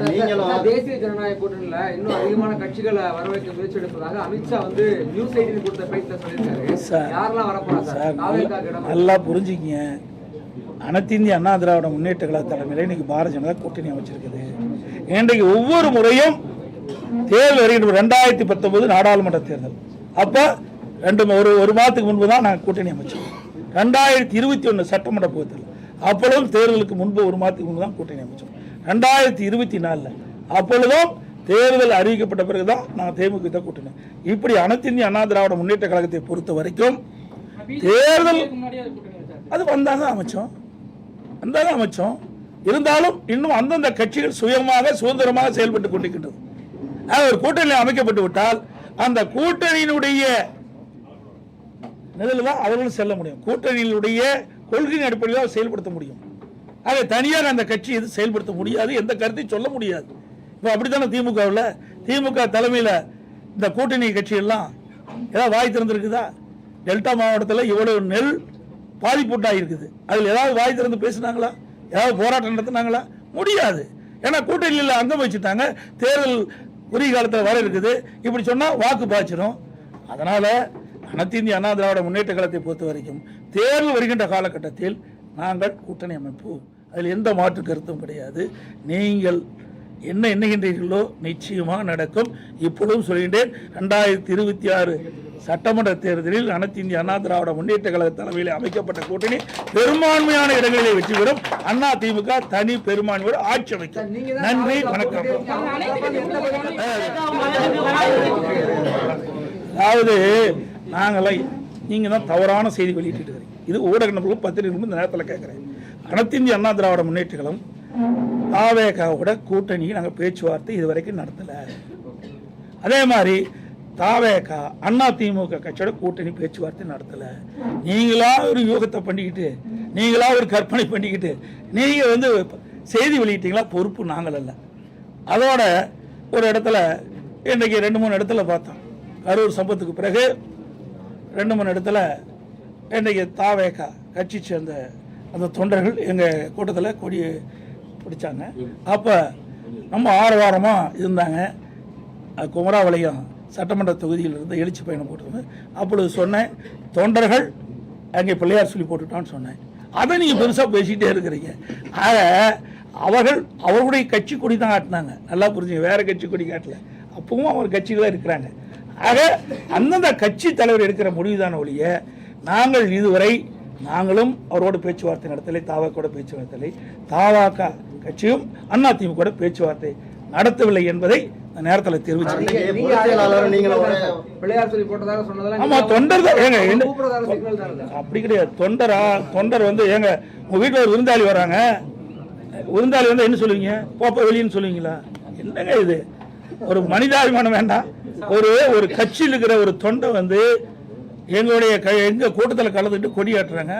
தேசிய ஜனநாயக கூட்டணியில இன்னும் அதிகமான கட்சிகளை வரவைக்க முயற்சி எடுப்பதாக அமித்ஷா வந்து நியூஸ் எயிட்டின் கொடுத்த பேட்டில சொல்லியிருக்காரு. யாரெல்லாம் வரப்போறா சார்? சார் தாவேக்காக்கு இடம் நல்லா புரிஞ்சுக்கிங்க. அனைத்து இந்திய அண்ணா திராவிட முன்னேற்ற கழக தலைமையில் இன்னைக்கு பாரதிய ஜனதா கூட்டணி அமைச்சிருக்குது. இன்றைக்கு ஒவ்வொரு முறையும் தேர்தல் வருகின்ற ரெண்டாயிரத்தி பத்தொன்பது நாடாளுமன்ற தேர்தல். அப்போ ரெண்டு ஒரு ஒரு மாதத்துக்கு முன்பு தான் நாங்கள் கூட்டணி அமைச்சோம். ரெண்டாயிரத்தி இருபத்தி ஒன்று சட்டமன்ற தேர்தல். அப்பொழுதும் தேர்தலுக்கு முன்பு ஒரு மாதத்துக்கு முன்பு தான் கூட்டணி அமைச்சோம். ரெண்டாயிரத்தி இருபத்தி நாலில். அப்பொழுதும் தேர்தல் அறிவிக்கப்பட்ட பிறகு தான் நான் தேமுதிக தான் கூட்டணி இப்படி அனைத்து இந்திய அண்ணா திராவிட முன்னேற்ற கழகத்தை பொறுத்த வரைக்கும் தேர்தல் அது வந்தாங்க அமைச்சோம். வந்தாங்க அமைச்சோம். இருந்தாலும் இன்னும் அந்தந்த கட்சிகள் சுயமாக சுதந்திரமாக செயல்பட்டு கொண்டிருக்கின்றது. ஒரு கூட்டணி அமைக்கப்பட்டு விட்டால் அந்த கூட்டணியினுடைய நிலையில் தான் அவர்களும் செல்ல முடியும். கூட்டணியினுடைய கொள்கையின் அடிப்படையில் செயல்படுத்த முடியும். ஆக தனியாக அந்த கட்சி எது செயல்படுத்த முடியாது எந்த கருத்தையும் சொல்ல முடியாது. இப்போ அப்படித்தானே திமுகவில்? திமுக தலைமையில் இந்த கூட்டணி கட்சியெல்லாம் ஏதாவது வாய் திறந்துருக்குதா? டெல்டா மாவட்டத்தில் இவ்வளவு நெல் பாதிப்புட்டாக இருக்குது அதில் ஏதாவது வாய் திறந்து பேசுனாங்களா? ஏதாவது போராட்டம் நடத்துனாங்களா? முடியாது. ஏன்னா கூட்டணியில் அங்கம் வச்சுட்டாங்க. தேர்தல் உரிய காலத்தில் வர இருக்குது. இப்படி சொன்னால் வாக்கு பாய்ச்சிடும் அதனால் அனைத்து இந்திய அண்ணா திராவிட முன்னேற்ற காலத்தை பொறுத்த வரைக்கும் தேர்தல் வருகின்ற காலகட்டத்தில் நாங்கள் கூட்டணி அமைப்போம். அதில் எந்த மாற்று கருத்தும் கிடையாது. நீங்கள் என்ன எண்ணுகின்றீர்களோ நிச்சயமாக நடக்கும். இப்பொழுதும் சொல்கின்றேன் ரெண்டாயிரத்தி இருபத்தி ஆறு சட்டமன்ற தேர்தலில் அனைத்து இந்திய அண்ணா திராவிட முன்னேற்ற கழக தலைமையில் அமைக்கப்பட்ட கூட்டணி பெரும்பான்மையான இடங்களிலே வெற்றி பெறும். அண்ணா திமுக தனி பெரும்பான்மையோடு ஆட்சி அமைக்கும். நன்றி வணக்கம். அதாவது நாங்களாம் நீங்க தான் தவறான செய்தி வெளியிட்டு இருக்கிறீங்க இது ஊடக நபர்களும் பத்திரிகைகளும் இந்த நேரத்தில் கேட்குறேன். அனைத்திந்திய அண்ணா திராவிட முன்னேற்றங்களும் தாவேகாவோட கூட்டணியை நாங்கள் பேச்சுவார்த்தை இது வரைக்கும் நடத்தலை. அதே மாதிரி தாவேகா அண்ணா திமுக கட்சியோட கூட்டணி பேச்சுவார்த்தை நடத்தலை. நீங்களா ஒரு யோகத்தை பண்ணிக்கிட்டு நீங்களா ஒரு கற்பனை பண்ணிக்கிட்டு நீங்கள் வந்து செய்தி வெளியிட்டீங்களா? பொறுப்பு நாங்கள் அல்ல. அதோட ஒரு இடத்துல இன்றைக்கி ரெண்டு மூணு இடத்துல பார்த்தோம். கரூர் சம்பத்துக்கு பிறகு ரெண்டு மூணு இடத்துல இன்றைக்கி தாவேகா கட்சி சேர்ந்த அந்த தொண்டர்கள் எங்கள் கூட்டத்தில் கொடி பிடிச்சாங்க. அப்போ நம்ம ஆரவாரமாக இருந்தாங்க. அது குமராவளையம் சட்டமன்ற தொகுதியில் இருந்து எழுச்சி பயணம் போட்டிருந்தேன் அப்பொழுது சொன்னேன் தொண்டர்கள் அங்கே பிள்ளையார் சொல்லி போட்டுட்டான்னு சொன்னேன். அதை நீங்கள் பெருசாக பேசிக்கிட்டே இருக்கிறீங்க. ஆக அவர்கள் அவருடைய கட்சி கொடி தான் காட்டினாங்க. நல்லா புரிஞ்சுங்க வேறு கட்சி கொடி காட்டல. அப்பவும் அவர் கட்சியில் தான் இருக்கிறாங்க. ஆக அந்தந்த கட்சி தலைவர் எடுக்கிற முடிவு தான் ஒழிய நாங்கள் இதுவரை நாங்களும் அவரோடு பேச்சுவார்த்தை நடத்தலை தாவாக்கோட பேச்சுவார்த்தை தாவாக்கா கட்சியும் அதிமுக பேச்சுவார்த்தை நடத்தவில்லை என்பதை இந்த நேரத்தில் தெரிவிச்சு அன்னைக்கு பொதுச் செயலாளரும் நீங்களும் ஒரு பிள்ளையார் சொல்லி போட்டதாக சொன்னதெல்லாம் ஆமா தொண்டர் தான். ஏங்க அப்படி கிடையாது. தொண்டரா தொண்டர் வந்து ஏங்க உங்க வீட்டில் ஒரு விருந்தாளி வராங்க. விருந்தாளி வந்து என்ன சொல்லுவீங்க? போப்ப வெளியன்னு சொல்லுவீங்களா? என்னங்க இது? ஒரு மனிதாபிமானம் வேண்டாம். ஒரு ஒரு கட்சியில் இருக்கிற ஒரு தொண்டை வந்து எங்களுடைய க எங்க கூட்டத்தில் கலந்துட்டு கொடியாட்டுறாங்க.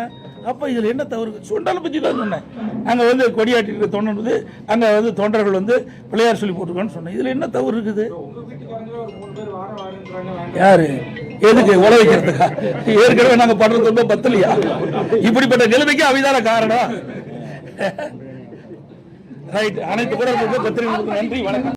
அப்போ இதில் என்ன தவறு? சுண்டலை பற்றி தான் சொன்னேன். அங்கே வந்து கொடியாட்டிட்டு தொண்டர் அங்கே வந்து தொண்டர்கள் வந்து பிள்ளையார் சொல்லி போட்டிருக்கோன்னு சொன்னேன். இதில் என்ன தவறு இருக்குது? யாரு? எதுக்கு உழ வைக்கிறதுக்கா? ஏற்கனவே நாங்கள் படுறது ரொம்ப பத்தலையா? இப்படிப்பட்ட நிலைமைக்கு அவைதான காரணம். ரைட் அனைத்து கூட பத்திரிகை நன்றி வணக்கம்.